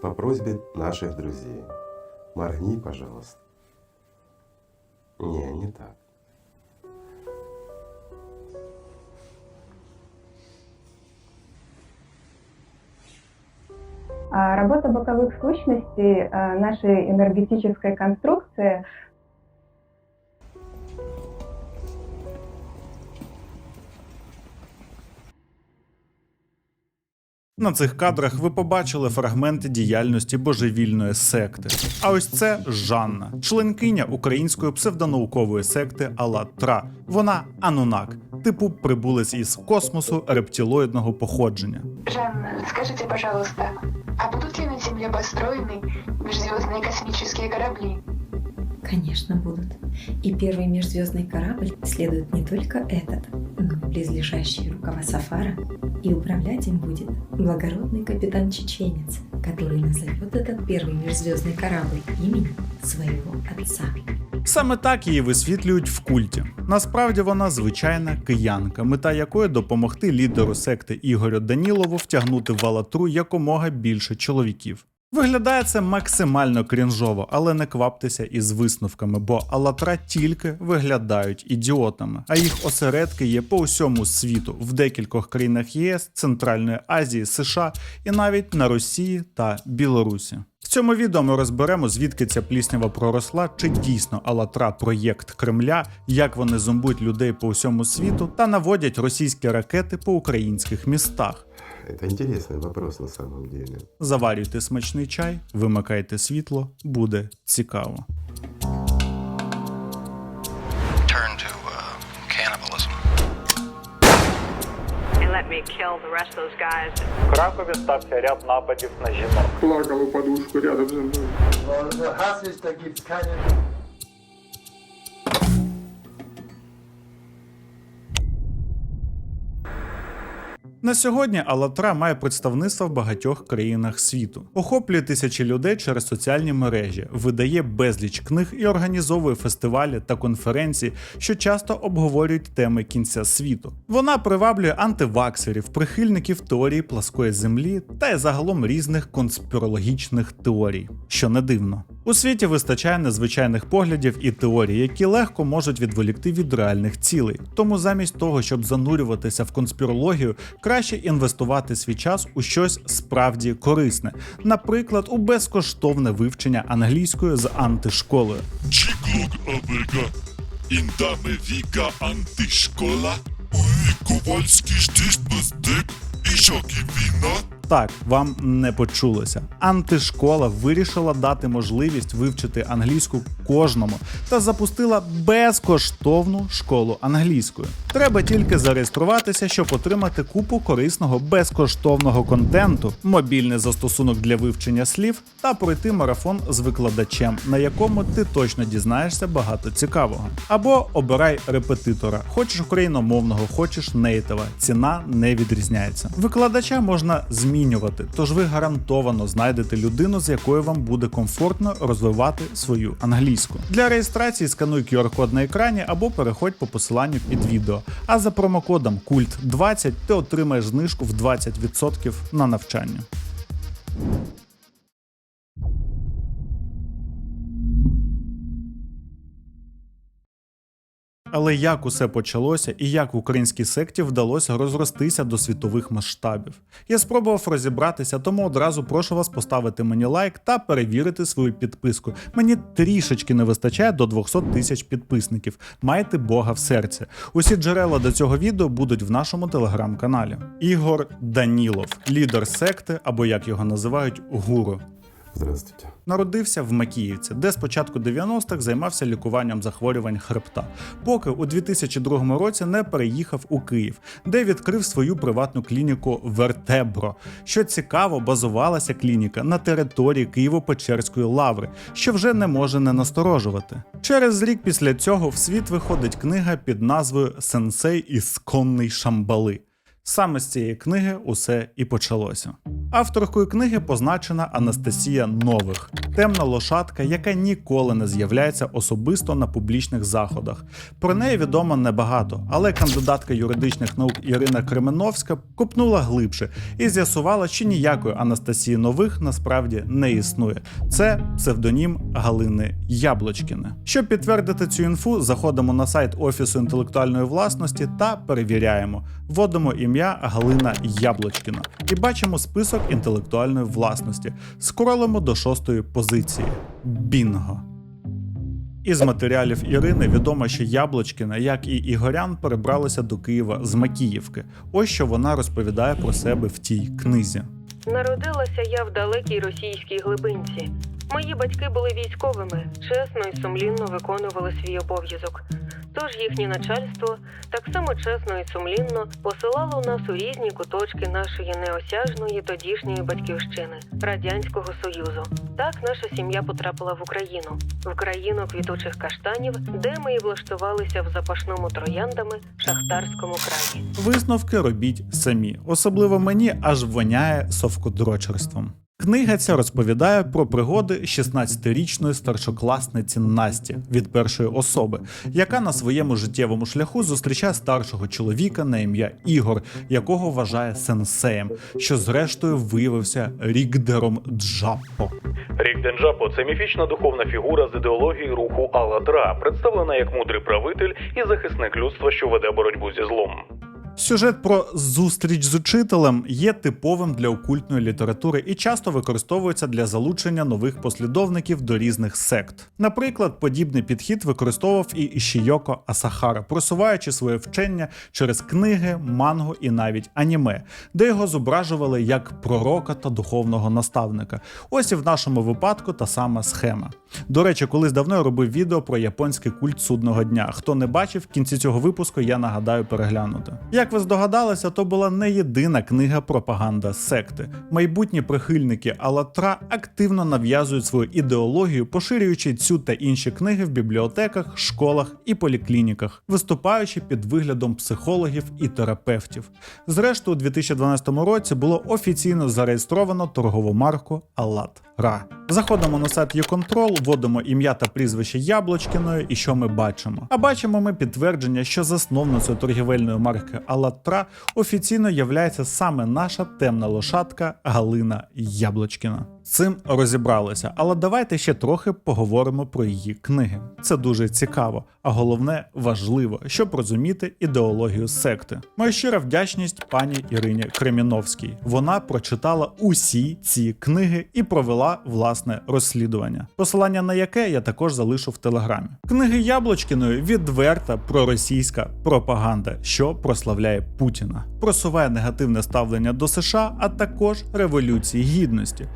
По просьбе наших друзей. Моргни, пожалуйста. Не, не так. А Работа боковых сущностей э, нашей энергетической конструкции На цих кадрах ви побачили фрагменти діяльності божевільної секти. А ось це Жанна, членкиня української псевдонаукової секти Алла-Тра. Вона анунак, типу прибулець із космосу рептилоїдного походження. Жанна, скажите, пожалуйста, а будут ли на Земле построены межзвездные космические корабли? Конечно, будут. И первый межзвездный корабль исследует не только этот, но и близлежащие рукава Сафара. И управлять им будет благородный капитан-чеченец, который назовет этот первый межзвездный корабль именем своего отца. Саме так її висвітлюють в культі. Насправді вона звичайна киянка, мета якої допомогти лідеру секти Ігорю Данілову втягнути в Алатру якомога більше чоловіків. Виглядає це максимально крінжово, але не кваптеся із висновками, бо Алатра тільки виглядають ідіотами, а їх осередки є по усьому світу в декількох країнах ЄС, Центральної Азії, США і навіть на Росії та Білорусі. В цьому відео ми розберемо, звідки ця пліснява проросла, чи дійсно Алатра проєкт Кремля, як вони зомбують людей по усьому світу та наводять російські ракети по українських містах. Это интересный вопрос на самом деле. Заварюйте смачний чай, вимикайте світло, буде цікаво. turn to uh, cannibalism. and let me kill the rest of those guys. В Кракові стався ряд нападів на жінок. плакал у подушку рядом со мной. На сьогодні Алатра має представництво в багатьох країнах світу, охоплює тисячі людей через соціальні мережі, видає безліч книг і організовує фестивалі та конференції, що часто обговорюють теми кінця світу. Вона приваблює антиваксерів, прихильників теорії пласкої землі та й загалом різних конспірологічних теорій, що не дивно. У світі вистачає незвичайних поглядів і теорій, які легко можуть відволікти від реальних цілей. Тому замість того, щоб занурюватися в конспірологію, краще інвестувати свій час у щось справді корисне, наприклад, у безкоштовне вивчення англійської з антишколою. Віка Антишкола, Уй, Ковальський бездек, і шокі війна. Так, вам не почулося. Антишкола вирішила дати можливість вивчити англійську кожному та запустила безкоштовну школу англійської. Треба тільки зареєструватися, щоб отримати купу корисного безкоштовного контенту, мобільний застосунок для вивчення слів та пройти марафон з викладачем, на якому ти точно дізнаєшся багато цікавого. Або обирай репетитора. Хочеш україномовного, хочеш нейтива. Ціна не відрізняється. Викладача можна змінювати, тож ви гарантовано знайдете людину, з якою вам буде комфортно розвивати свою англійську. Для реєстрації скануй QR-код на екрані або переходь по посиланню під відео. А за промокодом КУЛЬТ 20 ти отримаєш знижку в 20% на навчання. Але як усе почалося і як українській секті вдалося розростися до світових масштабів? Я спробував розібратися, тому одразу прошу вас поставити мені лайк та перевірити свою підписку. Мені трішечки не вистачає до 200 тисяч підписників. Майте Бога в серці. Усі джерела до цього відео будуть в нашому телеграм-каналі. Ігор Данілов, лідер секти, або як його називають, гуру. Здравствуйте. Народився в Макіївці, де з початку 90-х займався лікуванням захворювань хребта, поки у 2002 році не переїхав у Київ, де відкрив свою приватну клініку Вертебро. Що цікаво, базувалася клініка на території Києво-Печерської лаври, що вже не може не насторожувати. Через рік після цього в світ виходить книга під назвою Сенсей ісконний Шамбали. Саме з цієї книги усе і почалося. Авторкою книги позначена Анастасія Нових, темна лошадка, яка ніколи не з'являється особисто на публічних заходах. Про неї відомо небагато, але кандидатка юридичних наук Ірина Кременовська копнула глибше і з'ясувала, що ніякої Анастасії нових насправді не існує. Це псевдонім Галини Яблочкіни. Щоб підтвердити цю інфу, заходимо на сайт Офісу інтелектуальної власності та перевіряємо. Вводимо ім'я Галина Яблочкіна і бачимо список інтелектуальної власності. Скролимо до шостої позиції. Бінго. Із матеріалів Ірини відомо, що Яблочкіна, як і Ігорян, перебралися до Києва з Макіївки. Ось що вона розповідає про себе в тій книзі. Народилася я в далекій російській глибинці. Мої батьки були військовими, чесно і сумлінно виконували свій обов'язок. Тож їхнє начальство так само чесно і сумлінно посилало нас у різні куточки нашої неосяжної тодішньої батьківщини радянського союзу. Так наша сім'я потрапила в Україну, в країну квітучих каштанів, де ми і влаштувалися в запашному трояндами шахтарському краї. Висновки робіть самі. Особливо мені аж воняє совкодрочерством. Книга ця розповідає про пригоди 16-річної старшокласниці Насті від першої особи, яка на своєму життєвому шляху зустрічає старшого чоловіка на ім'я Ігор, якого вважає сенсеєм, що зрештою виявився Рікдером Джаппо. Рік Денджапо це міфічна духовна фігура з ідеології руху Алатра, представлена як мудрий правитель і захисник людства, що веде боротьбу зі злом. Сюжет про зустріч з учителем є типовим для окультної літератури і часто використовується для залучення нових послідовників до різних сект. Наприклад, подібний підхід використовував і Ішійоко Асахара, просуваючи своє вчення через книги, мангу і навіть аніме, де його зображували як пророка та духовного наставника. Ось і в нашому випадку та сама схема. До речі, колись давно я робив відео про японський культ судного дня. Хто не бачив, в кінці цього випуску я нагадаю переглянути. Як ви здогадалися, то була не єдина книга пропаганда секти. Майбутні прихильники Алатра активно нав'язують свою ідеологію, поширюючи цю та інші книги в бібліотеках, школах і поліклініках, виступаючи під виглядом психологів і терапевтів. Зрештою, у 2012 році було офіційно зареєстровано торгову марку Алат Ра. Заходимо на сайт YouControl, вводимо ім'я та прізвище Яблочкіної, і що ми бачимо? А бачимо ми підтвердження, що засновницею торгівельної марки Алатра офіційно являється саме наша темна лошадка Галина Яблочкіна. Цим розібралися, але давайте ще трохи поговоримо про її книги. Це дуже цікаво, а головне важливо, щоб розуміти ідеологію секти. Моя щира вдячність пані Ірині Креміновській. Вона прочитала усі ці книги і провела власне розслідування, посилання на яке я також залишу в телеграмі. Книги Яблочкіної відверта проросійська пропаганда, що прославляє Путіна, просуває негативне ставлення до США, а також революції гідності.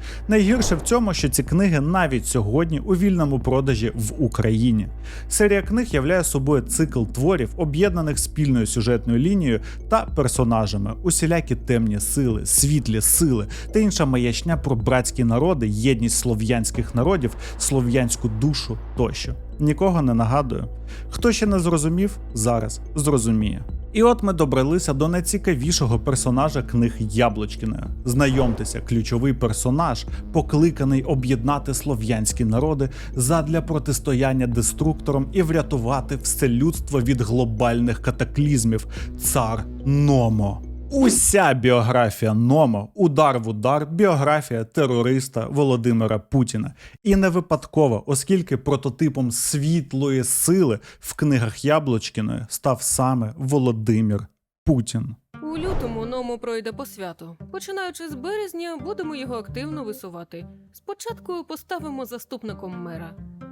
Найгірше в цьому, що ці книги навіть сьогодні у вільному продажі в Україні. Серія книг являє собою цикл творів, об'єднаних спільною сюжетною лінією та персонажами, усілякі темні сили, світлі сили та інша маячня про братські народи, єдність слов'янських народів, слов'янську душу тощо. Нікого не нагадую. Хто ще не зрозумів, зараз зрозуміє. І от ми добралися до найцікавішого персонажа книг Яблочкіної. Знайомтеся, ключовий персонаж, покликаний об'єднати слов'янські народи задля протистояння деструкторам і врятувати все людство від глобальних катаклізмів. Цар Номо. Уся біографія Номо, удар в удар, біографія терориста Володимира Путіна. І не випадково, оскільки прототипом світлої сили в книгах Яблочкіної став саме Володимир Путін. У лютому ному пройде по святу. Починаючи з березня, будемо його активно висувати. Спочатку поставимо заступником мера.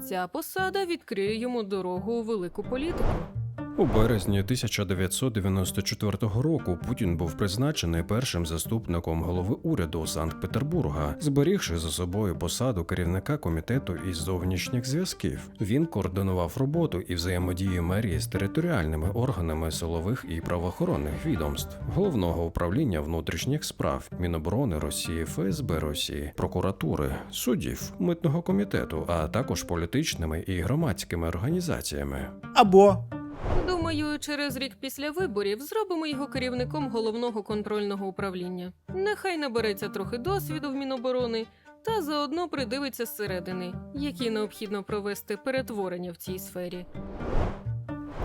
Ця посада відкриє йому дорогу у велику політику. У березні 1994 року Путін був призначений першим заступником голови уряду Санкт-Петербурга, зберігши за собою посаду керівника комітету із зовнішніх зв'язків. Він координував роботу і взаємодію мерії з територіальними органами силових і правоохоронних відомств, головного управління внутрішніх справ, Міноборони Росії, ФСБ Росії, прокуратури, суддів, митного комітету, а також політичними і громадськими організаціями. Або Думаю, через рік після виборів зробимо його керівником головного контрольного управління. Нехай набереться трохи досвіду в Міноборони, та заодно придивиться зсередини, які необхідно провести перетворення в цій сфері.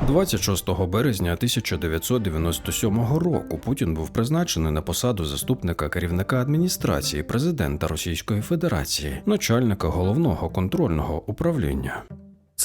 26 березня 1997 року Путін був призначений на посаду заступника керівника адміністрації президента Російської Федерації, начальника головного контрольного управління.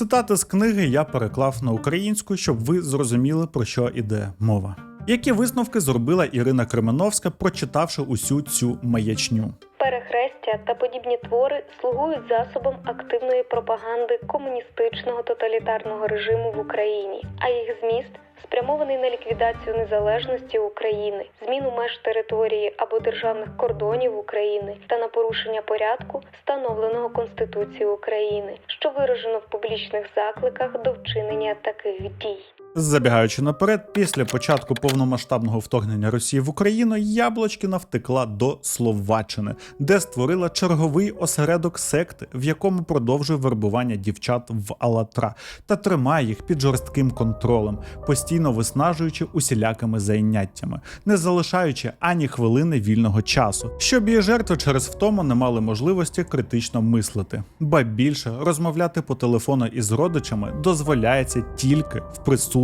Цитати з книги я переклав на українську, щоб ви зрозуміли, про що іде мова. Які висновки зробила Ірина Кременовська, прочитавши усю цю маячню? Перехрестя та подібні твори слугують засобом активної пропаганди комуністичного тоталітарного режиму в Україні, а їх зміст спрямований на ліквідацію незалежності України, зміну меж території або державних кордонів України та на порушення порядку, встановленого Конституцією України, що виражено в публічних закликах до вчинення таких дій. Забігаючи наперед, після початку повномасштабного вторгнення Росії в Україну Яблочкіна втекла до Словаччини, де створила черговий осередок секти, в якому продовжує вербування дівчат в Алатра та тримає їх під жорстким контролем, постійно виснажуючи усілякими зайняттями, не залишаючи ані хвилини вільного часу, щоб її жертви через втому не мали можливості критично мислити. Ба більше розмовляти по телефону із родичами дозволяється тільки в присутності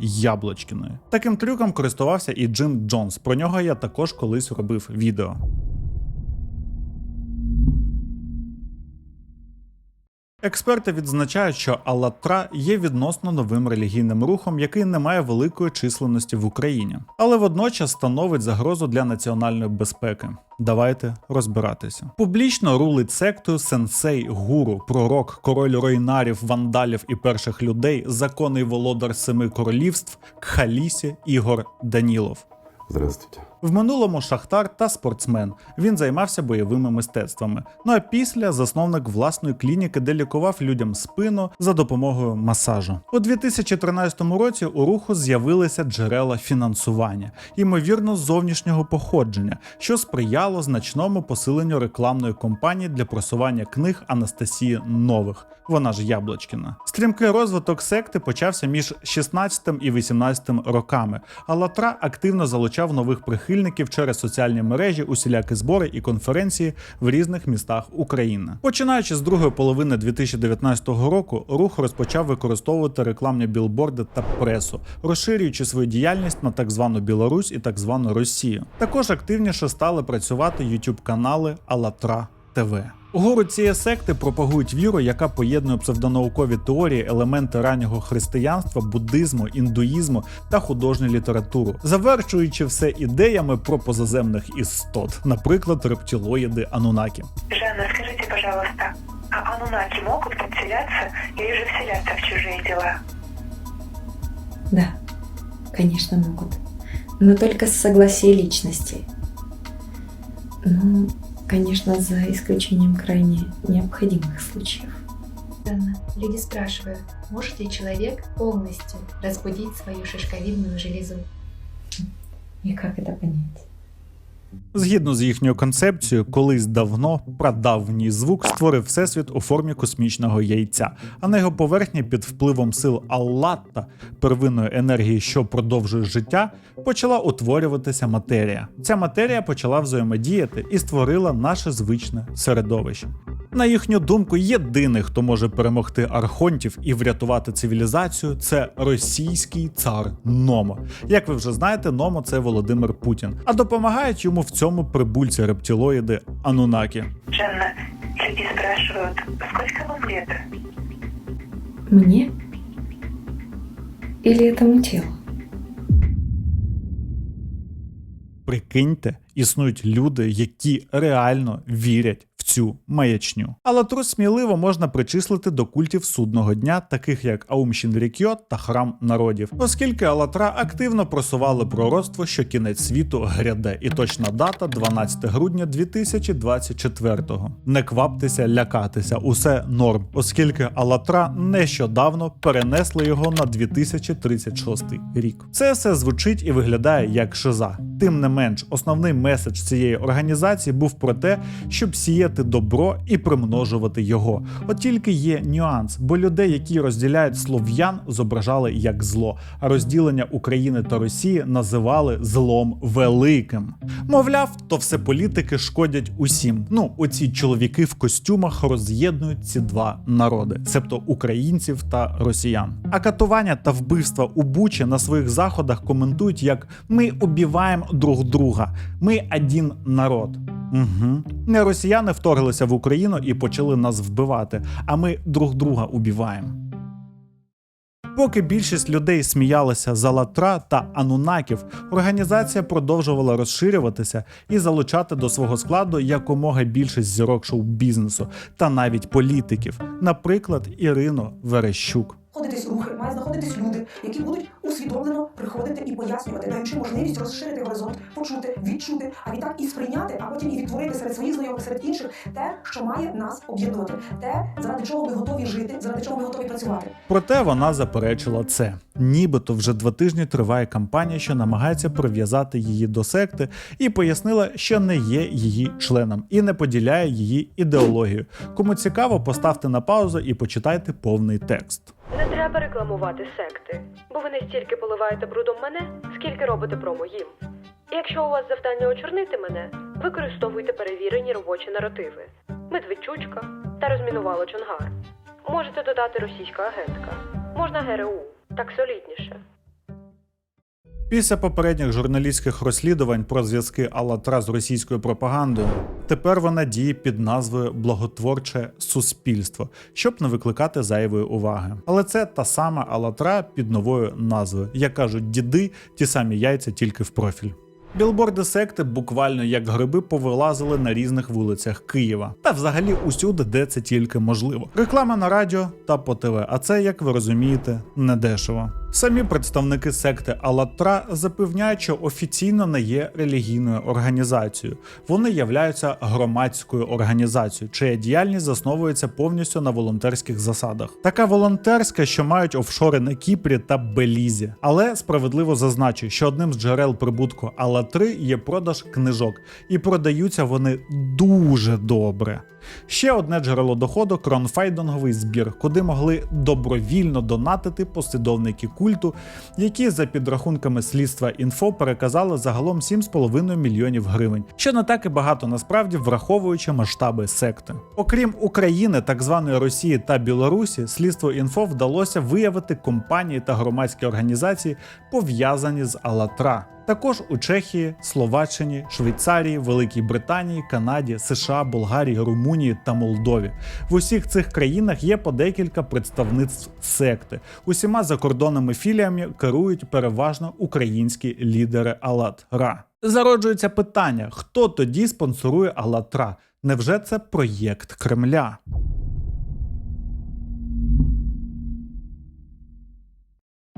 Яблочкіної. Таким трюком користувався і Джим Джонс. Про нього я також колись робив відео. Експерти відзначають, що Аллатра є відносно новим релігійним рухом, який не має великої численності в Україні, але водночас становить загрозу для національної безпеки. Давайте розбиратися. Публічно рулить сектою сенсей, гуру, пророк, король ройнарів, вандалів і перших людей, законний володар семи королівств, Кхалісі Ігор Данілов. Здравствуйте. В минулому шахтар та спортсмен. Він займався бойовими мистецтвами. Ну а після засновник власної клініки, де лікував людям спину за допомогою масажу. У 2013 році у руху з'явилися джерела фінансування, ймовірно, зовнішнього походження, що сприяло значному посиленню рекламної кампанії для просування книг Анастасії Нових. Вона ж Яблочкіна. Стрімкий розвиток секти почався між 16 і 18 роками. А Латра активно залучав нових прихильників через соціальні мережі, усілякі збори і конференції в різних містах України. Починаючи з другої половини 2019 року, рух розпочав використовувати рекламні білборди та пресу, розширюючи свою діяльність на так звану Білорусь і так звану Росію. Також активніше стали працювати youtube канали Алатра ТВ. Угору цієї секти пропагують віру, яка поєднує псевдонаукові теорії, елементи раннього християнства, буддизму, індуїзму та художню літературу, завершуючи все ідеями про позаземних істот, наприклад, рептилоїди Анунакі. Жанна, скажите, пожалуйста, а анунаки могут подселяться или же вселяться в чужие дела? Да, конечно, могут. Но только с согласия личности. Ну, конечно, за исключением крайне необходимых случаев. Странно. Люди спрашивают, может ли человек полностью разбудить свою шишковидную железу? И как это понять? Згідно з їхньою концепцією, колись давно прадавній звук створив всесвіт у формі космічного яйця, а на його поверхні під впливом сил Аллатта, первинної енергії, що продовжує життя, почала утворюватися матерія. Ця матерія почала взаємодіяти і створила наше звичне середовище. На їхню думку, єдиний, хто може перемогти архонтів і врятувати цивілізацію, це російський цар Номо. Як ви вже знаєте, Номо це Володимир Путін. А допомагають йому в цьому прибульці рептилоїди Анунакі. Жанна, люди спрашивают, сколько вам лет? Мне? Или этому телу? Прикиньте, існують люди, які реально вірять цю маячню. Але трус сміливо можна причислити до культів судного дня, таких як Аум Шінрікьо та Храм народів, оскільки Алатра активно просували пророцтво, що кінець світу гряде, і точна дата 12 грудня 2024-го. Не кваптеся лякатися, усе норм, оскільки Алатра нещодавно перенесли його на 2036 рік. Це все звучить і виглядає як шиза. Тим не менш, основний меседж цієї організації був про те, щоб сіяти ширити добро і примножувати його. От тільки є нюанс, бо людей, які розділяють слов'ян, зображали як зло, а розділення України та Росії називали злом великим. Мовляв, то все політики шкодять усім. Ну, оці чоловіки в костюмах роз'єднують ці два народи, цебто українців та росіян. А катування та вбивства у Бучі на своїх заходах коментують як ми убиваємо друг друга, ми один народ. Угу. Не росіяни вторглися в Україну і почали нас вбивати, а ми друг друга убиваємо. Поки більшість людей сміялися за латра та анунаків, організація продовжувала розширюватися і залучати до свого складу якомога більше зірок шоу-бізнесу та навіть політиків, наприклад, Ірину Верещук. Ходитись рухи, мають знаходитись люди, які будуть усвідомлено приходити і пояснювати, даючи можливість розширити горизонт, почути, відчути, а відтак і сприйняти, а потім і відтворити серед своїх знайомих, серед інших те, що має нас об'єднувати, те, заради чого ми готові жити, заради чого ми готові працювати. Проте вона заперечила це. Нібито вже два тижні триває кампанія, що намагається прив'язати її до секти, і пояснила, що не є її членом і не поділяє її ідеологію. Кому цікаво, поставте на паузу і почитайте повний текст. Не треба рекламувати секти, бо ви не стільки поливаєте брудом мене, скільки робите промо їм. Якщо у вас завдання очорнити мене, використовуйте перевірені робочі наративи: Медведчучка та розмінувало Чонгар. Можете додати російська агентка, можна ГРУ, так солідніше. Після попередніх журналістських розслідувань про зв'язки Алатра з російською пропагандою, тепер вона діє під назвою Благотворче суспільство, щоб не викликати зайвої уваги. Але це та сама Алатра під новою назвою. Як кажуть діди, ті самі яйця тільки в профіль. Білборди секти буквально як гриби повилазили на різних вулицях Києва та взагалі усюди, де це тільки можливо. Реклама на радіо та по ТВ. А це, як ви розумієте, недешево. Самі представники секти Алатра запевняють, що офіційно не є релігійною організацією. Вони являються громадською організацією, чия діяльність засновується повністю на волонтерських засадах. Така волонтерська, що мають офшори на Кіпрі та Белізі. Але справедливо зазначу, що одним з джерел прибутку Алатри є продаж книжок, і продаються вони дуже добре. Ще одне джерело доходу кронфайдинговий збір, куди могли добровільно донатити послідовники культу, які за підрахунками слідства інфо переказали загалом 7,5 мільйонів гривень, що не так і багато насправді враховуючи масштаби секти. Окрім України, так званої Росії та Білорусі, слідство інфо вдалося виявити компанії та громадські організації, пов'язані з Алатра. Також у Чехії, Словаччині, Швейцарії, Великій Британії, Канаді, США, Болгарії, Румунії та Молдові. В усіх цих країнах є по декілька представництв секти. Усіма закордонними філіями керують переважно українські лідери Алатра. Зароджується питання: хто тоді спонсорує Алатра? Невже це проєкт Кремля?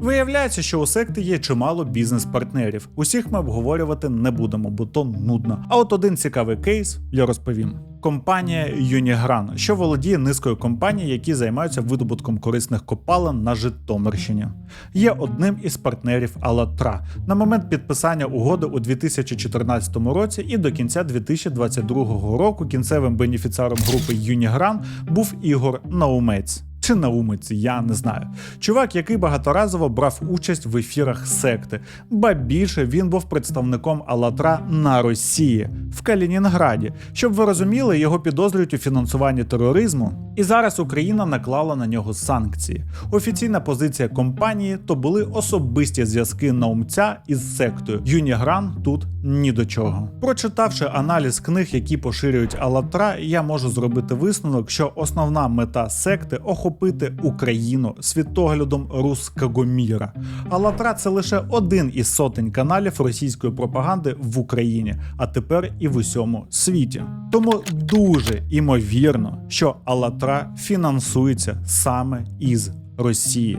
Виявляється, що у секти є чимало бізнес-партнерів. Усіх ми обговорювати не будемо, бо то нудно. А от один цікавий кейс я розповім. Компанія Юнігран, що володіє низкою компаній, які займаються видобутком корисних копалин на Житомирщині, є одним із партнерів Алатра на момент підписання угоди у 2014 році і до кінця 2022 року кінцевим бенефіціаром групи Юнігран був Ігор Наумець. Чи наумиці, я не знаю. Чувак, який багаторазово брав участь в ефірах секти, ба більше він був представником Алатра на Росії в Калінінграді. Щоб ви розуміли, його підозрюють у фінансуванні тероризму, і зараз Україна наклала на нього санкції. Офіційна позиція компанії то були особисті зв'язки наумця із сектою. Юнігран тут ні до чого. Прочитавши аналіз книг, які поширюють Алатра, я можу зробити висновок, що основна мета секти охопити Україну світоглядом руского міра. Алатра це лише один із сотень каналів російської пропаганди в Україні, а тепер і в усьому світі. Тому дуже імовірно, що Алатра фінансується саме із Росії.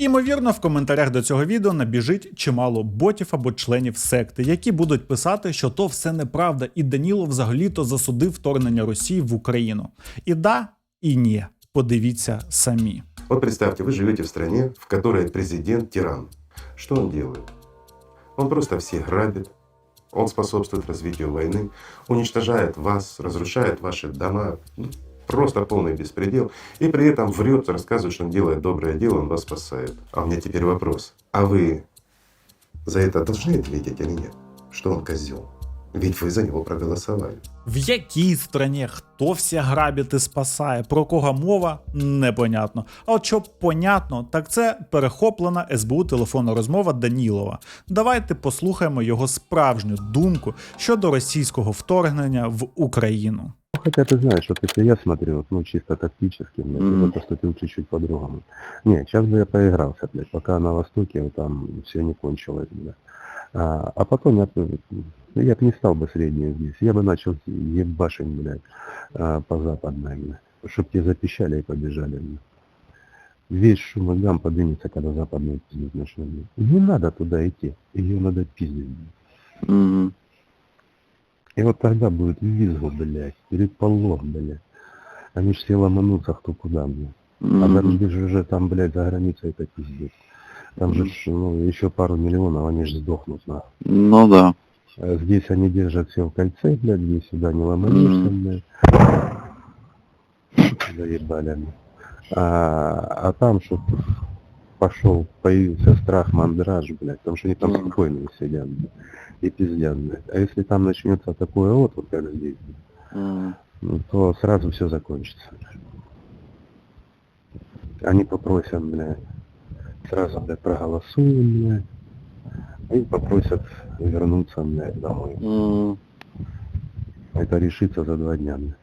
Імовірно, в коментарях до цього відео набіжить чимало ботів або членів секти, які будуть писати, що то все неправда, і Даніло взагалі-то засудив вторгнення Росії в Україну. І да, і ні. Подивіться самі. Вот представьте, вы живете в стране, в которой президент тиран. Что он делает? Он просто всех грабит, Он способствует развитию войны, уничтожает вас, разрушает ваши дома Ну, Просто полный беспредел. И при этом врет, рассказывает, что он делает доброе дело, он вас спасает. А у меня теперь вопрос. А вы за это должны ответить или нет? Что он козел? Ведь вы за него проголосовали. В якій страні хто все грабить і спасає, про кого мова, непонятно. А от що понятно, так це перехоплена СБУ телефонна розмова Данілова. Давайте послухаємо його справжню думку щодо російського вторгнення в Україну. Хотя ты знаешь, вот если я смотрю, ну чисто тактически, блядь, бы поступил чуть-чуть по-другому. Не, сейчас бы я поигрался, блядь, пока на Востоке вот там все не кончилось, блядь. А, а потом я, бы- ну, я бы не стал бы среднюю здесь, я бы начал ебашить, блядь, а, по западной, блядь, чтоб те запищали и побежали, блядь. Весь шум и гам поднимется, когда западные пиздец начнут. блядь. Не надо туда идти, ее надо пиздить, блядь. И вот тогда будет визгу, блядь, переполох, блядь. Они ж все ломанутся кто куда, блядь. А дороги же уже там, блядь, за границей это пиздец. Там же, ну, еще пару миллионов, они же сдохнут, нахуй. Ну да. А Здесь они держат все в кольце, блядь, здесь сюда не ломанешься, блядь. Заебали. А, а там, чтоб пошел, появился страх, мандраж, блядь, потому что они там спокойно сидят, блядь, и пиздят, блядь. А если там начнется такое вот, вот как здесь, ну, то сразу все закончится. Они попросят, блядь, сразу, блядь, проголосуем, блядь, и попросят вернуться, блядь, домой. Это решится за два дня, блядь.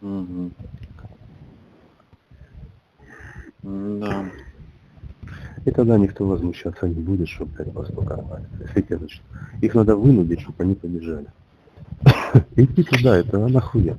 Мгм. Да. И тогда никто возмущаться не будет, что, блядь, Восток оказывается. Если те начнут. Их надо вынудить, чтобы они побежали. Идти туда, это нахуя?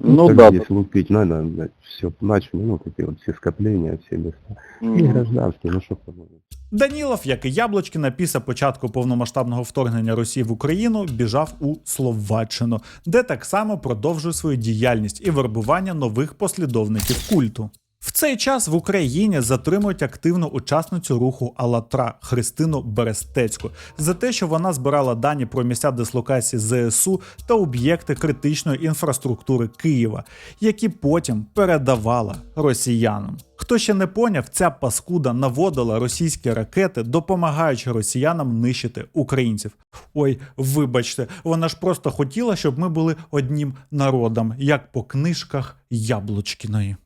Ну Как да. Здесь лупить надо, блядь, все начали, ну, такие вот все скопления, все места. И Мгм. гражданские, ну что подумать. Данілов, як і Яблочкіна, після початку повномасштабного вторгнення Росії в Україну біжав у Словаччину, де так само продовжує свою діяльність і вербування нових послідовників культу. В цей час в Україні затримують активну учасницю руху Алатра Христину Берестецьку за те, що вона збирала дані про місця дислокації ЗСУ та об'єкти критичної інфраструктури Києва, які потім передавала росіянам. Хто ще не поняв, ця паскуда наводила російські ракети, допомагаючи росіянам нищити українців. Ой, вибачте, вона ж просто хотіла, щоб ми були одним народом, як по книжках Яблочкіної.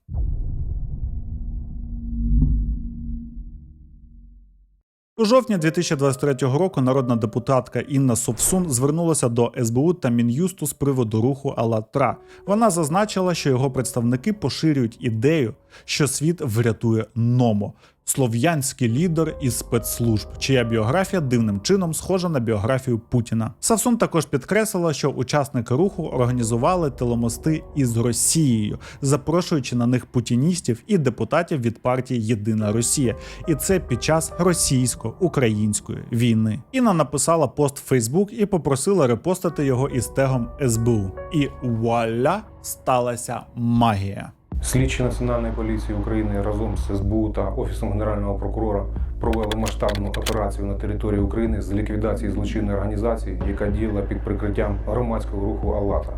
У жовтні 2023 року народна депутатка Інна Совсун звернулася до СБУ та Мін'юсту з приводу руху Алатра. Вона зазначила, що його представники поширюють ідею, що світ врятує Номо. Слов'янський лідер із спецслужб, чия біографія дивним чином схожа на біографію Путіна. Савсун також підкреслила, що учасники руху організували телемости із Росією, запрошуючи на них путіністів і депутатів від партії Єдина Росія, і це під час російсько-української війни. Інна написала пост в Фейсбук і попросила репостити його із тегом СБУ. І вуаля сталася магія. Слідчі Національної поліції України разом з СБУ та Офісом Генерального прокурора провели масштабну операцію на території України з ліквідації злочинної організації, яка діяла під прикриттям громадського руху Аллата.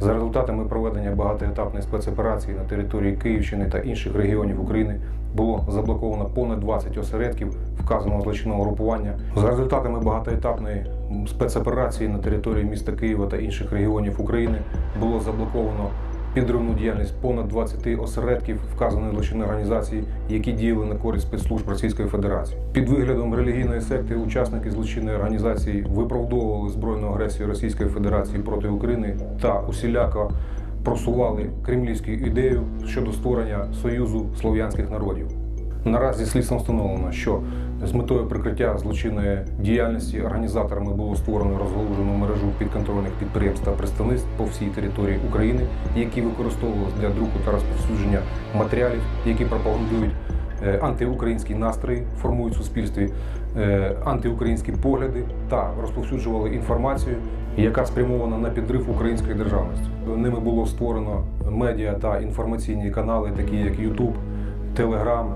За результатами проведення багатоетапної спецоперації на території Київщини та інших регіонів України було заблоковано понад 20 осередків вказаного злочинного групування. За результатами багатоетапної спецоперації на території міста Києва та інших регіонів України було заблоковано підривну діяльність понад 20 осередків вказаної злочинної організації, які діяли на користь спецслужб Російської Федерації. Під виглядом релігійної секти учасники злочинної організації виправдовували збройну агресію Російської Федерації проти України та усіляко просували кремлівську ідею щодо створення союзу слов'янських народів. Наразі слідством встановлено, що з метою прикриття злочинної діяльності організаторами було створено розгалужену мережу підконтрольних підприємств та представництв по всій території України, які використовувалися для друку та розповсюдження матеріалів, які пропагандують е, антиукраїнські настрої, формують в суспільстві е, антиукраїнські погляди та розповсюджували інформацію, яка спрямована на підрив української державності. Ними було створено медіа та інформаційні канали, такі як YouTube, Телеграм,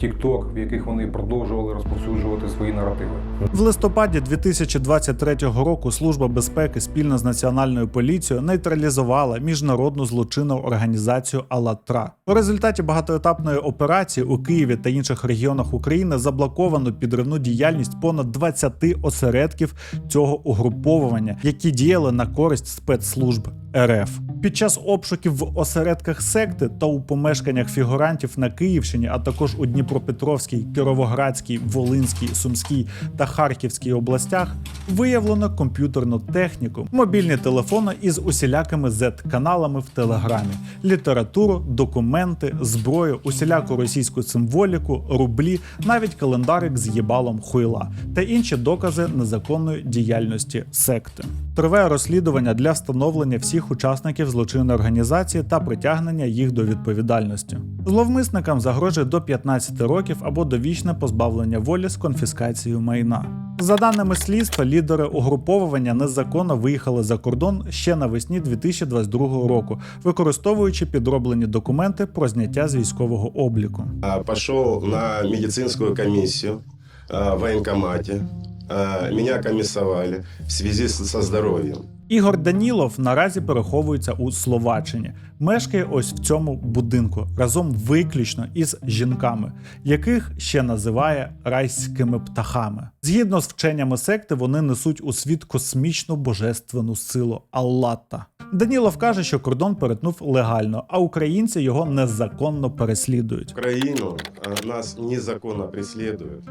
Тікток, в яких вони продовжували розповсюджувати свої наративи. В листопаді 2023 року Служба безпеки спільно з національною поліцією нейтралізувала міжнародну злочинну організацію «АЛЛАТРА». У результаті багатоетапної операції у Києві та інших регіонах України заблоковано підривну діяльність понад 20 осередків цього угруповування, які діяли на користь спецслужб РФ. Під час обшуків в осередках секти та у помешканнях фігурантів на Київщині, а також у Дніпропетровській, Кіровоградській, Волинській, Сумській та Харківській областях виявлено комп'ютерну техніку, мобільні телефони із усілякими Z-каналами в Телеграмі, літературу, документи, зброю, усіляку російську символіку, рублі, навіть календарик з їбалом хуйла та інші докази незаконної діяльності секти. Триває розслідування для встановлення всіх учасників злочинної організації та притягнення їх до відповідальності. Зловмисникам загрожує до 15 років або довічне позбавлення волі з конфіскацією майна. За даними слідства, лідери угруповування незаконно виїхали за кордон ще навесні 2022 року, використовуючи підроблені документи про зняття з військового обліку. Пошел на медицинскую комиссию а, в военкомате. А, Меня комиссовали в связи со здоровьем. Ігор Данілов наразі переховується у Словаччині. Мешкає ось в цьому будинку разом виключно із жінками, яких ще називає райськими птахами. Згідно з вченнями секти, вони несуть у світ космічну божественну силу Аллата. Данілов каже, що кордон перетнув легально, а українці його незаконно переслідують. Украину а, нас незаконно преследуют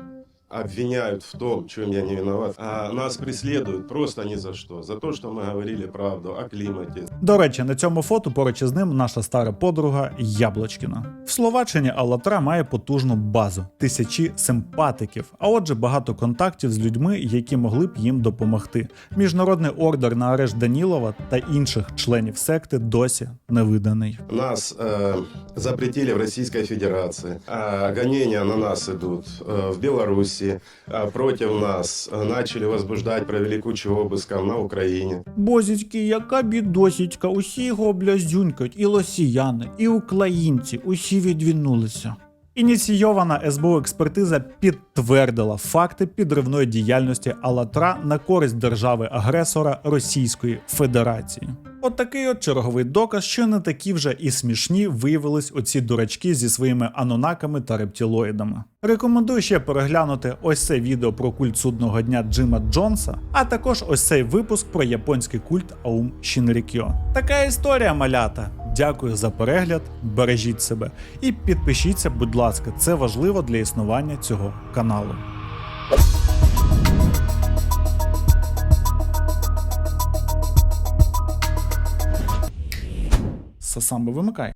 Обвиняют в том, чем я не виноват. А нас преследуют просто ни за что. За то, что мы говорили правду о климате. До речі, на цьому фото поруч із ним наша стара подруга Яблочкіна. В Словаччині Алатра має потужну базу, тисячі симпатиків, а отже, багато контактів з людьми, які могли б їм допомогти. Міжнародний ордер на арешт Данілова та інших членів секти досі не виданий. Нас э, запретили в Российской Федерации. А гонения на нас идут э, в Беларуси. А против нас начали возбуждать, провели кучу обысков на Украине. Бозічки, яка бідосічка, усі його блязюнькають, і лосіяни, і українці, усі відвінулися. Ініційована СБУ експертиза підтвердила факти підривної діяльності Алатра на користь держави-агресора Російської Федерації. От такий от черговий доказ, що не такі вже і смішні виявились оці дурачки зі своїми анонаками та рептилоїдами. Рекомендую ще переглянути ось це відео про культ судного дня Джима Джонса, а також ось цей випуск про японський культ Аум Шінрікьо. Така історія, малята. Дякую за перегляд, бережіть себе і підпишіться, будь ласка, це важливо для існування цього каналу. це сам би вимикає.